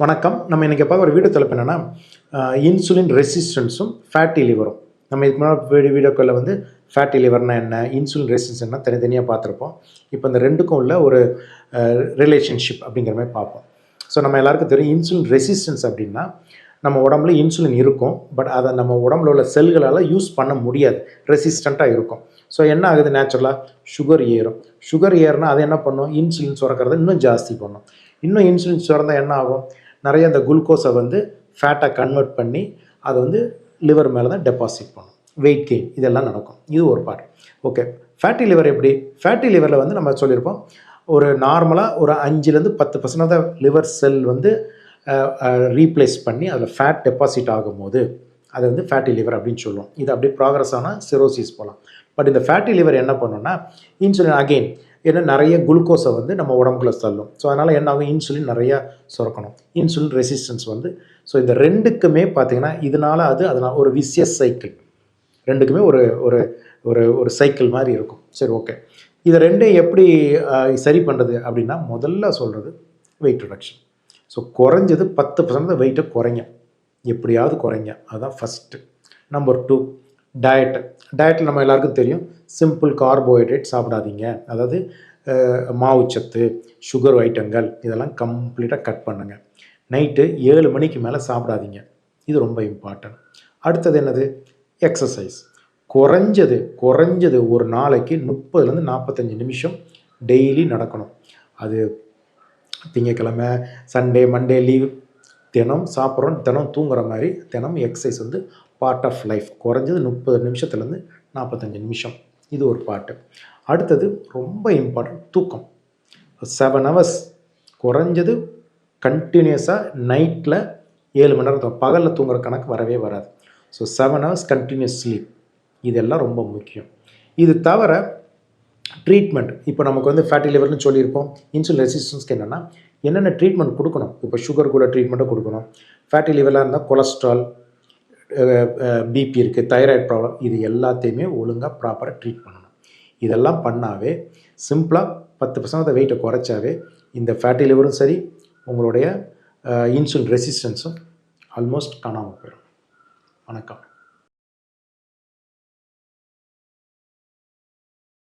வணக்கம். நம்ம இன்றைக்கி பார்க்க ஒரு வீடியோ தலைப்பு என்னென்னா இன்சுலின் ரெசிஸ்டன்ஸும் ஃபேட்டி லிவரும் நம்ம இதுக்கு முன்னாடி வீடியோக்களில் வந்து ஃபேட்டி லிவர்னால் என்ன இன்சுலின் ரெசிஸ்டன்ஸ்னா தனித்தனியாக பார்த்துருப்போம். இப்போ இந்த ரெண்டுக்கும் உள்ள ஒரு ரிலேஷன்ஷிப் அப்படிங்கிற மாதிரி பார்ப்போம். ஸோ நம்ம எல்லாருக்கும் தெரியும் இன்சுலின் ரெசிஸ்டன்ஸ் அப்படின்னா நம்ம உடம்புல இன்சுலின் இருக்கும் பட் அதை நம்ம உடம்புல உள்ள செல்களால் யூஸ் பண்ண முடியாது. ரெசிஸ்டண்ட்டாக இருக்கும். ஸோ என்ன ஆகுது நேச்சுரலாக சுகர் ஏறும். சுகர் ஏறுனா அது என்ன பண்ணும்? இன்சுலின் சுரக்கிறத இன்னும் ஜாஸ்தி பண்ணும். இன்னும் இன்சுலின் சுரந்தால் என்ன ஆகும்? நிறைய அந்த குளுக்கோஸை வந்து ஃபேட்டாக கன்வெர்ட் பண்ணி அதை வந்து லிவர் மேலே தான் டெபாசிட் பண்ணும். வெயிட் கெயின் இதெல்லாம் நடக்கும். இது ஒரு பார்ட் ஓகே ஃபேட்டி லிவர் எப்படி? ஃபேட்டி லிவரில் வந்து நம்ம சொல்லியிருப்போம் ஒரு நார்மலாக ஒரு அஞ்சுலேருந்து பத்து பர்சன்ட் தான் லிவர் செல் வந்து ரீப்ளேஸ் பண்ணி அதில் ஃபேட் டெபாசிட் ஆகும்போது அது வந்து ஃபேட்டி லிவர் அப்படின்னு சொல்லுவோம். இது அப்படியே ப்ராக்ரஸ் ஆனால் சிரோசிஸ் போகலாம் பட் இந்த ஃபேட்டி லிவர் என்ன பண்ணுன்னா இன்சுலின் அகெயின் ஏன்னா நிறைய குளுக்கோஸை வந்து நம்ம உடம்புக்குள்ளே தள்ளும். ஸோ அதனால் என்ன ஆகும்? இன்சுலின் நிறையா சுரக்கணும். இன்சுலின் ரெசிஸ்டன்ஸ் வந்து ஸோ இந்த ரெண்டுக்குமே பார்த்தீங்கன்னா இதனால் அது அதனால் ஒரு விசியஸ் சைக்கிள் ரெண்டுக்குமே ஒரு ஒரு ஒரு ஒரு சைக்கிள் மாதிரி இருக்கும். சரி ஓகே இதை ரெண்டையும் எப்படி சரி பண்ணுறது அப்படின்னா முதல்ல சொல்கிறது வெயிட் ரிடக்ஷன் ஸோ குறைஞ்சது பத்து பர்சன்ட் வெயிட்டை குறைங்க. எப்படியாவது குறைங்க. அதுதான் ஃபஸ்ட்டு நம்பர் டூ டயட் டயட்டில் நம்ம எல்லாருக்கும் தெரியும். சிம்பிள் கார்போஹைட்ரேட் சாப்பிடாதீங்க. அதாவது மாவுச்சத்து சுகர் ஐட்டங்கள் இதெல்லாம் கம்ப்ளீட்டாக கட் பண்ணுங்கள் நைட்டு ஏழு மணிக்கு மேலே சாப்பிடாதீங்க. இது ரொம்ப இம்பார்ட்டன்ட் அடுத்தது என்னது? எக்ஸசைஸ் குறைஞ்சது குறைஞ்சது ஒரு நாளைக்கு முப்பதுலேருந்து நாற்பத்தஞ்சு நிமிஷம் டெய்லி நடக்கணும். அது திங்கக்கிழமை சண்டே மண்டே லீவ் தினம் சாப்பிட்றோம் தினம் தூங்குற மாதிரி தினம் எக்ஸசைஸ் வந்து பார்ட் ஆஃப் லைஃப் குறைஞ்சது முப்பது நிமிஷத்துலேருந்து நாற்பத்தஞ்சு நிமிஷம். இது ஒரு பாட்டு அடுத்தது ரொம்ப இம்பார்ட்டன்ட் தூக்கம். செவன் ஹவர்ஸ் குறைஞ்சது கண்டினியூஸாக நைட்டில் ஏழு மணி நேரம் பகலில் தூங்குற கணக்கு வரவே வராது. So seven hours continuous sleep இதெல்லாம் ரொம்ப முக்கியம். இது தவிர ட்ரீட்மெண்ட் இப்போ நமக்கு வந்து ஃபேட்டி லிவர்னு சொல்லியிருப்போம். இன்சுலின் ரெசிஸ்டன்ஸ்க்கு என்னென்னா என்னென்ன ட்ரீட்மெண்ட் கொடுக்கணும்? இப்போ சுகர் கூட ட்ரீட்மெண்ட்டை கொடுக்கணும். ஃபேட்டி லிவராக இருந்தால் கொலஸ்ட்ரால் பிபி இருக்குது தைராய்டு ப்ராப்ளம் இது எல்லாத்தையுமே ஒழுங்காக ப்ராப்பராக ட்ரீட் பண்ணணும். இதெல்லாம் பண்ணாவே சிம்பிளாக பத்து பர்சன்ட் வெயிட்டை குறைச்சாவே இந்த ஃபேட்டி லிவரும் சரி உங்களுடைய இன்சுலின் ரெசிஸ்டன்ஸும் ஆல்மோஸ்ட் காணாமல் போயிடும். வணக்கம்.